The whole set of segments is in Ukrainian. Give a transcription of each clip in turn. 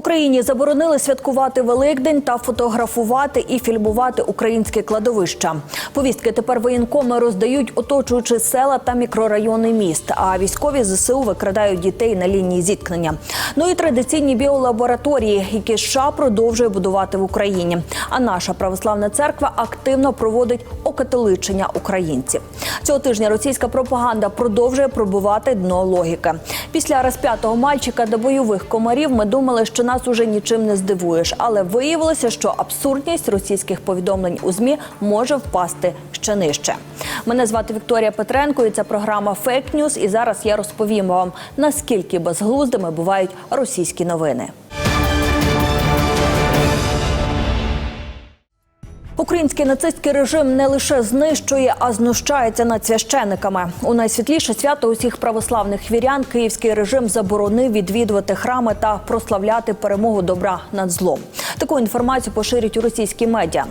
Україні заборонили святкувати Великдень та фотографувати і фільмувати українське кладовища. Повістки тепер воєнкоми роздають, оточуючи села та мікрорайони міст. А військові ЗСУ викрадають дітей на лінії зіткнення. Ну і традиційні біолабораторії, які США продовжує будувати в Україні. А наша православна церква активно проводить окатоличення українців. Цього тижня російська пропаганда продовжує пробувати дно логіки. Після розп'ятого мальчика до бойових комарів ми думали, що нас уже нічим не здивуєш, але виявилося, що абсурдність російських повідомлень у змі може впасти ще нижче. Мене звати Вікторія Петренко, і це програма Фейк Ньюз. І зараз я розповім вам наскільки безглуздими бувають російські новини. Український нацистський режим не лише знищує, а знущається над священиками. У найсвітліше свято усіх православних вірян київський режим заборонив відвідувати храми та прославляти перемогу добра над злом. Таку інформацію поширюють у російські медіа.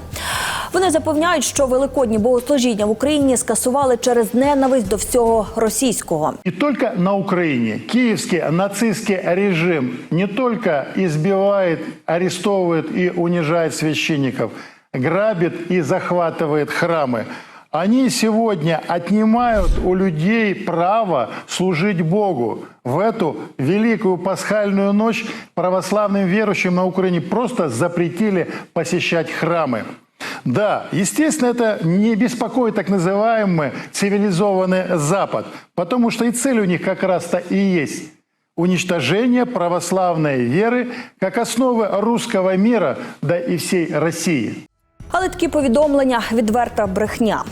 Вони запевняють, що великодні богослужіння в Україні скасували через ненависть до всього російського. И только на Украине киевский нацистский режим не только избивает, арестовывает и унижает священников, грабит и захватывает храмы. Они сегодня отнимают у людей право служить Богу. В эту великую пасхальную ночь православным верующим на Украине просто запретили посещать храмы. Да, естественно, это не беспокоит так называемый цивилизованный Запад, потому что и цель у них как раз-то и есть уничтожение православной веры как основы русского мира, да и всей России. Але такі повідомлення відверта брехня.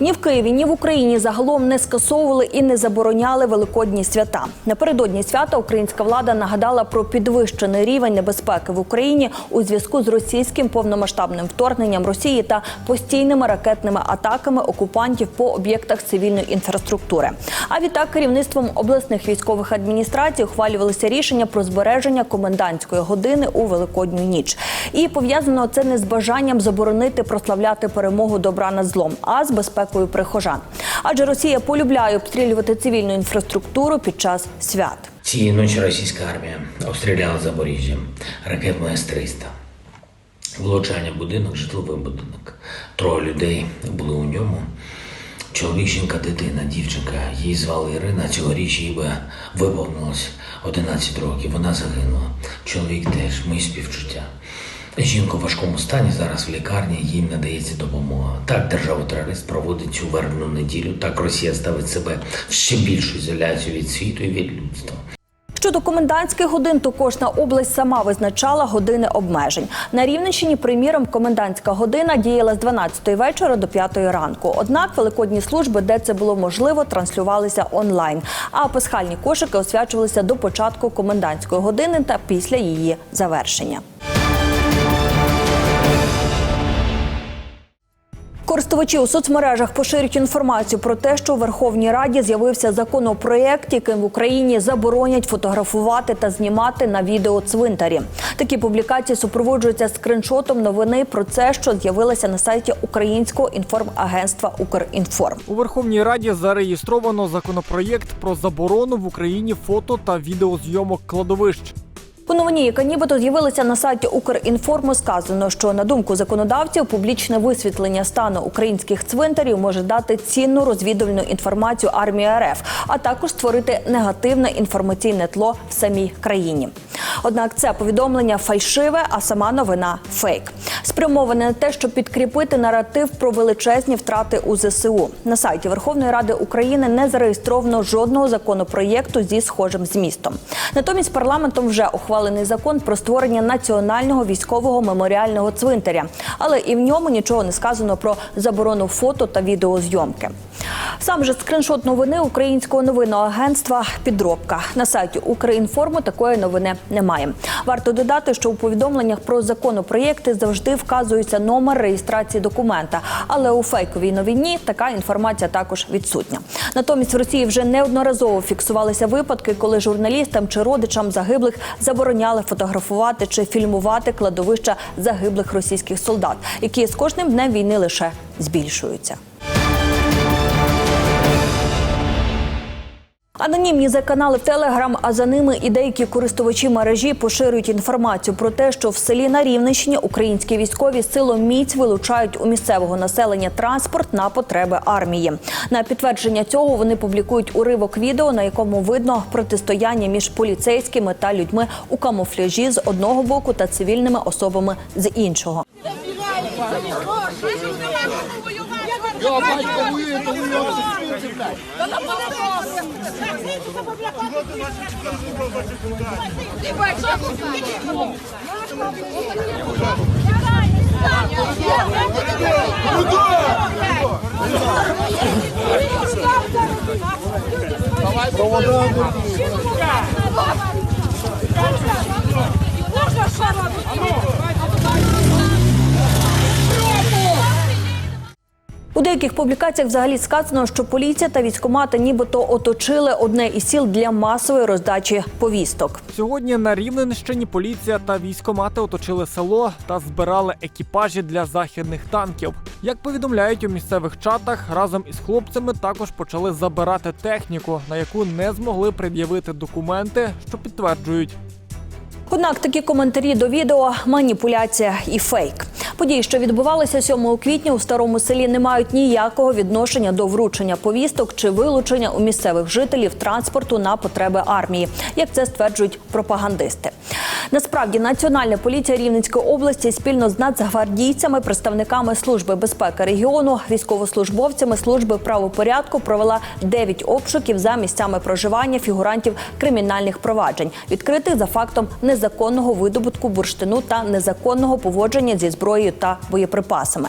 Ні в Києві, ні в Україні загалом не скасовували і не забороняли великодні свята. Напередодні свята українська влада нагадала про підвищений рівень небезпеки в Україні у зв'язку з російським повномасштабним вторгненням Росії та постійними ракетними атаками окупантів по об'єктах цивільної інфраструктури. А відтак керівництвом обласних військових адміністрацій ухвалювалися рішення про збереження комендантської години у великодню ніч. І пов'язано це не з бажанням заборонити прославляти перемогу добра над злом, а з безпекою прихожан. Адже Росія полюбляє обстрілювати цивільну інфраструктуру під час свят. Цієї ночі російська армія обстріляла Запоріжжя ракетою С-300. Влучання будинок, житловий будинок. Троє людей були у ньому. Чоловік, жінка, дитина, дівчинка. Її звали Ірина. Цьогоріч їй би виповнилось 11 років. Вона загинула. Чоловік теж, мої співчуття. Жінка в важкому стані зараз в лікарні, їй надається допомога. Так держава-терорист проводить цю вербну неділю. Так Росія ставить себе в ще більшу ізоляцію від світу і від людства. Щодо комендантських годин, то кожна область сама визначала години обмежень. На Рівненщині, приміром, комендантська година діяла з 12 вечора до 5 ранку. Однак великодні служби, де це було можливо, транслювалися онлайн. А пасхальні кошики освячувалися до початку комендантської години та після її завершення. Користувачі у соцмережах поширюють інформацію про те, що у Верховній Раді з'явився законопроєкт, яким в Україні заборонять фотографувати та знімати на відео цвинтарі. Такі публікації супроводжуються скриншотом новини про це, що з'явилася на сайті українського інформагентства Укрінформ. У Верховній Раді зареєстровано законопроєкт про заборону в Україні фото та відеозйомок кладовищ. У новині, яка нібито з'явилася на сайті Укрінформу, сказано, що на думку законодавців, публічне висвітлення стану українських цвинтарів може дати цінну розвідувальну інформацію армії РФ, а також створити негативне інформаційне тло в самій країні. Однак це повідомлення фальшиве, а сама новина фейк. Спрямоване на те, щоб підкріпити наратив про величезні втрати у ЗСУ. На сайті Верховної Ради України не зареєстровано жодного законопроєкту зі схожим змістом. Натомість парламентом вже ухвалений закон про створення національного військового меморіального цвинтаря, але і в ньому нічого не сказано про заборону фото та відеозйомки. Сам же скриншот новини українського новинного агентства підробка на сайті Укрінформу такої новини немає. Варто додати, що у повідомленнях про законопроєкти завжди вказується номер реєстрації документа, але у фейковій новині така інформація також відсутня. Натомість в Росії вже неодноразово фіксувалися випадки, коли журналістам чи родичам загиблих забороняли фотографувати чи фільмувати кладовища загиблих російських солдат, які з кожним днем війни лише збільшуються. Анонімні за канали в Телеграм, а за ними і деякі користувачі мережі поширюють інформацію про те, що в селі на Рівненщині українські військові силом міць вилучають у місцевого населення транспорт на потреби армії. На підтвердження цього вони публікують уривок відео, на якому видно протистояння між поліцейськими та людьми у камуфляжі з одного боку та цивільними особами з іншого. Я батько воює, то ви його засвітці, блядь. Та на поле Ти бачиш, що тут Давай, провода. воює, У деяких публікаціях взагалі сказано, що поліція та військомати нібито оточили одне із сіл для масової роздачі повісток. Сьогодні на Рівненщині поліція та військомати оточили село та збирали екіпажі для західних танків. Як повідомляють у місцевих чатах, разом із хлопцями також почали забирати техніку, на яку не змогли пред'явити документи, що підтверджують. Однак такі коментарі до відео маніпуляція і фейк. Події, що відбувалися 7 квітня у старому селі, не мають ніякого відношення до вручення повісток чи вилучення у місцевих жителів транспорту на потреби армії, як це стверджують пропагандисти. Насправді, Національна поліція Рівненської області спільно з нацгвардійцями, представниками служби безпеки регіону, військовослужбовцями служби правопорядку провела 9 обшуків за місцями проживання фігурантів кримінальних проваджень, відкритих за фактом незаконного видобутку бурштину та незаконного поводження зі зброєю та боєприпасами.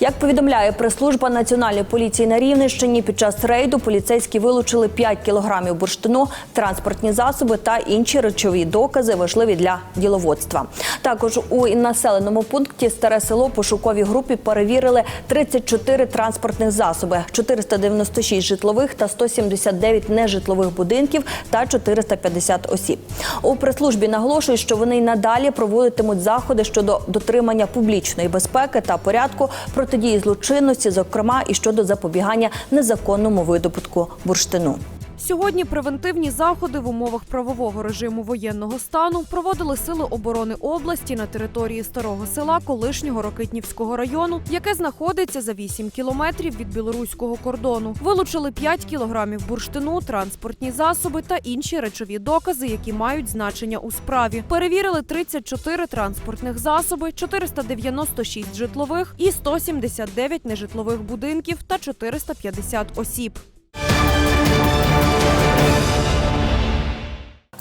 Як повідомляє прес-служба Національної поліції на Рівненщині, під час рейду поліцейські вилучили 5 кілограмів бурштину, транспортні засоби та інші речові докази, важливі для діловодства. Також у населеному пункті Старе село пошуковій групі перевірили 34 транспортних засоби, 496 житлових та 179 нежитлових будинків та 450 осіб. У прес-службі наголошують, що вони й надалі проводитимуть заходи щодо дотримання публічної безпеки та порядку протидії злочинності, зокрема і щодо запобігання незаконному видобутку бурштину. Сьогодні превентивні заходи в умовах правового режиму воєнного стану проводили сили оборони області на території старого села колишнього Рокитнівського району, яке знаходиться за 8 кілометрів від білоруського кордону. Вилучили 5 кілограмів бурштину, транспортні засоби та інші речові докази, які мають значення у справі. Перевірили 34 транспортних засоби, 496 житлових і 179 нежитлових будинків та 450 осіб.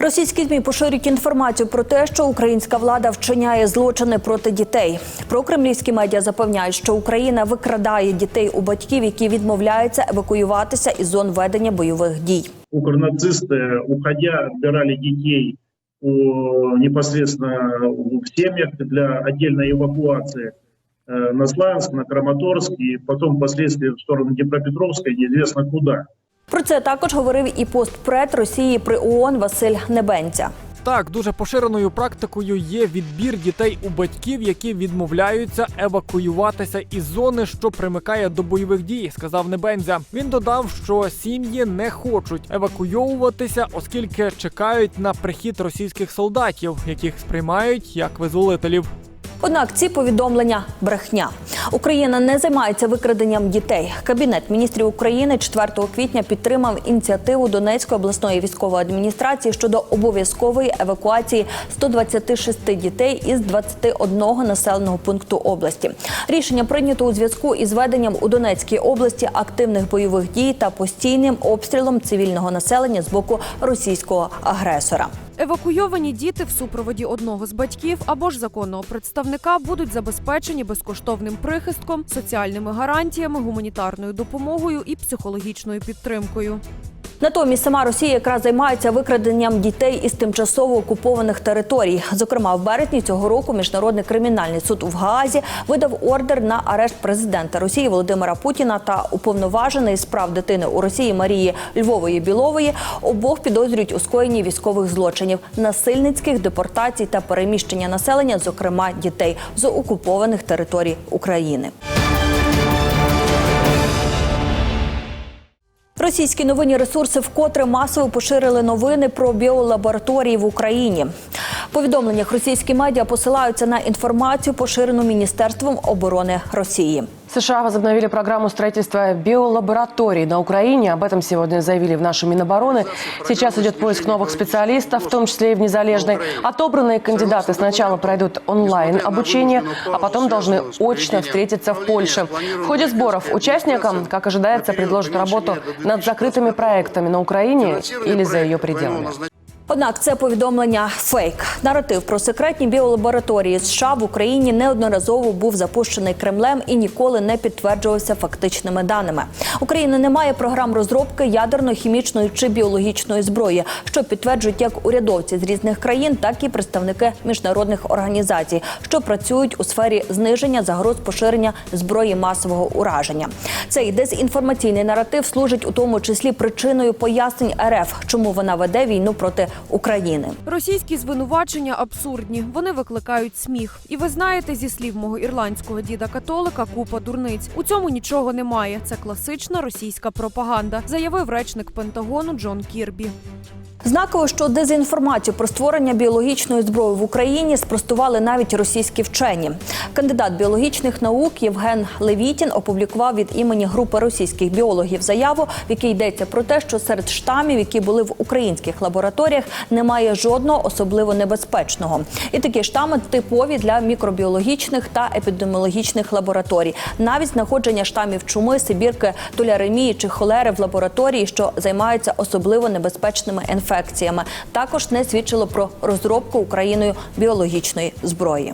Російські ЗМІ поширюють інформацію про те, що українська влада вчиняє злочини проти дітей. Прокремлівські медіа запевняють, що Україна викрадає дітей у батьків, які відмовляються евакуюватися із зон ведення бойових дій. укрнацисты, уходя, отбирали детей у, непосредственно в семьях для отдельной эвакуации э, на Славянск, на Краматорск и потом впоследствии в сторону Днепропетровска, и неизвестно куда. Про це також говорив і постпред Росії при ООН Василь Небенця. Так, дуже поширеною практикою є відбір дітей у батьків, які відмовляються евакуюватися із зони, що примикає до бойових дій, сказав Небензя. Він додав, що сім'ї не хочуть евакуйовуватися, оскільки чекають на прихід російських солдатів, яких сприймають як визволителів. Однак ці повідомлення брехня. Україна не займається викраденням дітей. Кабінет міністрів України 4 квітня підтримав ініціативу Донецької обласної військової адміністрації щодо обов'язкової евакуації 126 дітей із 21 населеного пункту області. Рішення прийнято у зв'язку із веденням у Донецькій області активних бойових дій та постійним обстрілом цивільного населення з боку російського агресора. Евакуйовані діти в супроводі одного з батьків або ж законного представника будуть забезпечені безкоштовним прихистком, соціальними гарантіями, гуманітарною допомогою і психологічною підтримкою. Натомість сама Росія якраз займається викраденням дітей із тимчасово окупованих територій. Зокрема, в березні цього року міжнародний кримінальний суд в Гаазі видав ордер на арешт президента Росії Володимира Путіна та уповноваженої з прав дитини у Росії Марії Львової Білової. Обох підозрюють у скоєнні військових злочинів, насильницьких депортацій та переміщення населення, зокрема дітей з окупованих територій України. Російські новинні ресурси вкотре масово поширили новини про біолабораторії в Україні В повідомленнях російські медіа посилаються на інформацію, поширену Міністерством оборони Росії. США возобновили программу строительства биолабораторий на Украине. Об этом сегодня заявили в нашем Минобороны. Сейчас идет поиск новых специалистов, в том числе и в незалежной. Отобранные кандидаты сначала пройдут онлайн обучение, а потом должны очно встретиться в Польше. В ходе сборов участникам, как ожидается, предложат работу над закрытыми проектами на Украине или за ее пределами. Однак це повідомлення фейк. Наратив про секретні біолабораторії США в Україні неодноразово був запущений Кремлем і ніколи не підтверджувався фактичними даними. Україна не має програм розробки ядерної, хімічної чи біологічної зброї, що підтверджують як урядовці з різних країн, так і представники міжнародних організацій, що працюють у сфері зниження загроз поширення зброї масового ураження. Цей дезінформаційний наратив служить у тому числі причиною пояснень РФ, чому вона веде війну проти України. Російські звинувачення абсурдні. Вони викликають сміх. І ви знаєте, зі слів мого ірландського діда католика, купа дурниць. У цьому нічого немає. Це класична російська пропаганда, заявив речник Пентагону Джон Кірбі. Знаково, що дезінформацію про створення біологічної зброї в Україні спростували навіть російські вчені. Кандидат біологічних наук Євген Левітін опублікував від імені групи російських біологів заяву, в якій йдеться про те, що серед штамів, які були в українських лабораторіях, немає жодного особливо небезпечного. І такі штами типові для мікробіологічних та епідеміологічних лабораторій. Навіть знаходження штамів чуми, сибірки, туляремії чи холери в лабораторії, що займаються особливо небезпечними інфекціями, також не свідчило про розробку Україною біологічної зброї.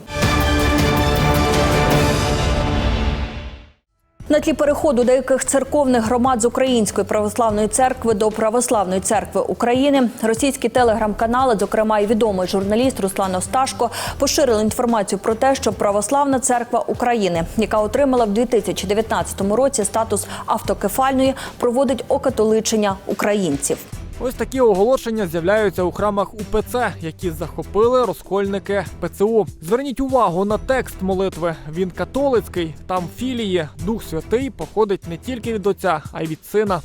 На тлі переходу деяких церковних громад з Української православної церкви до Православної церкви України російські телеграм-канали, зокрема і відомий журналіст Руслан Осташко, поширили інформацію про те, що Православна церква України, яка отримала в 2019 році статус автокефальної, проводить окатоличення українців. Ось такі оголошення з'являються у храмах УПЦ, які захопили розкольники ПЦУ. Зверніть увагу на текст молитви. Він католицький, там філії, Дух Святий походить не тільки від отця, а й від сина.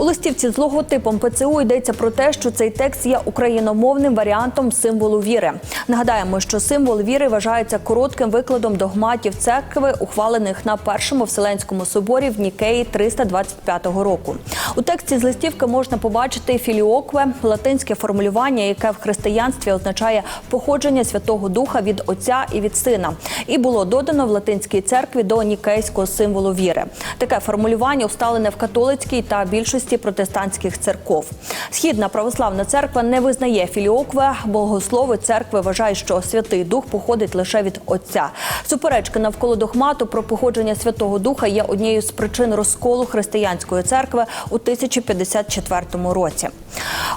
У листівці з логотипом ПЦУ йдеться про те, що цей текст є україномовним варіантом символу віри. Нагадаємо, що символ віри вважається коротким викладом догматів церкви, ухвалених на першому вселенському соборі в Нікеї 325 року. У тексті з листівки можна побачити філіокве, латинське формулювання, яке в християнстві означає походження Святого Духа від Отця і від Сина, і було додано в латинській церкві до нікейського символу віри. Таке формулювання усталене в католицькій та більшості протестантських церков. Східна православна церква не визнає філіокве, богослови церкви вважають, що Святий Дух походить лише від Отця. Суперечки навколо догмату про походження Святого Духа є однією з причин розколу християнської церкви у 1054 році.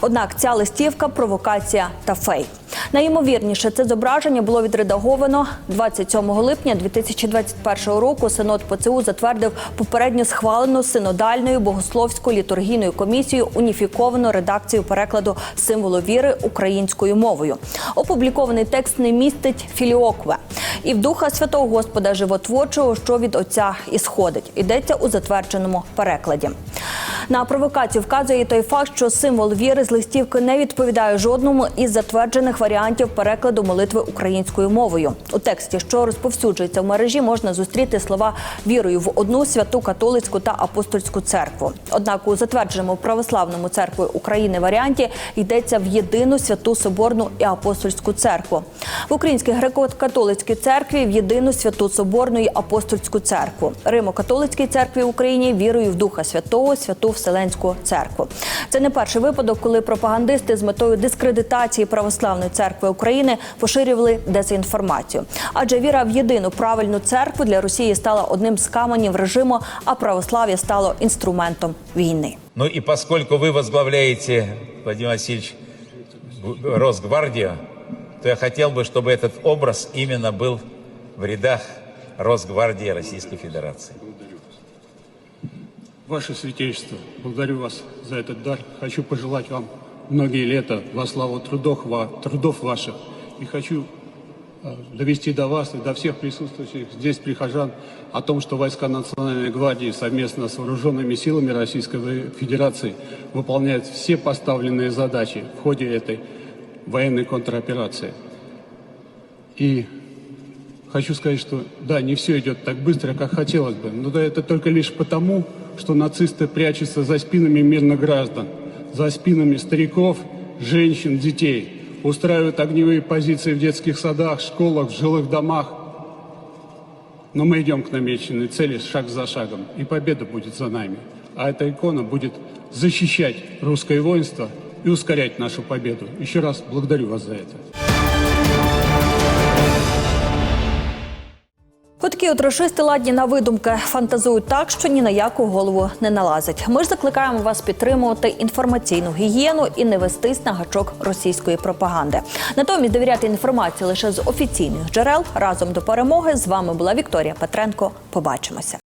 Однак ця листівка провокація та фейк. Найімовірніше, це зображення було відредаговано 27 липня 2021 року. Синод ПЦУ затвердив попередньо схвалену синодальною богословською літургійною комісією уніфіковану редакцію перекладу символу віри українською мовою. Опублікований текст не містить філіокве і в духа святого Господа животворчого, що від отця ісходить. Йдеться у затвердженому перекладі. На провокацію вказує той факт, що символ віри з листівки не відповідає жодному із затверджених варіантів перекладу молитви українською мовою. У тексті, що розповсюджується в мережі, можна зустріти слова вірою в одну святу католицьку та апостольську церкву. Однак у затвердженому православному церквою України варіанті йдеться в єдину святу соборну і апостольську церкву. В українській греко-католицькій церкві в єдину святу соборну і апостольську церкву. Римо-католицькій церкві в Україні вірою в Духа Святого, святу Вселенську церкву. Це не перший випадок, коли пропагандисти з метою дискредитації православної церкви України поширювали дезінформацію. Адже віра в єдину правильну церкву для Росії стала одним з каменів режиму, а православ'я стало інструментом війни. Ну и поскольку вы возглавляете, Владимир Васильевич, Росгвардию, то я хотел бы, чтобы этот образ именно был в рядах Росгвардии Российской Федерации. Ваше Святейшество, благодарю вас за этот дар. Хочу пожелать вам многие лета во славу трудов, трудов ваших. И хочу э, довести до вас и до всех присутствующих здесь прихожан о том, что войска Национальной гвардии совместно с вооруженными силами Российской Федерации выполняют все поставленные задачи в ходе этой военной контроперации. И хочу сказать, что да, не все идет так быстро, как хотелось бы, но да, это только лишь потому, что нацисты прячутся за спинами мирных граждан, за спинами стариков, женщин, детей, устраивают огневые позиции в детских садах, школах, в жилых домах. Но мы идем к намеченной цели шаг за шагом, и победа будет за нами. А эта икона будет защищать русское воинство и ускорять нашу победу. Еще раз благодарю вас за это. Такі от ладні на видумки фантазують так, що ні на яку голову не налазить. Ми ж закликаємо вас підтримувати інформаційну гігієну і не вестись на гачок російської пропаганди. Натомість довіряти інформації лише з офіційних джерел разом до перемоги. З вами була Вікторія Петренко. Побачимося.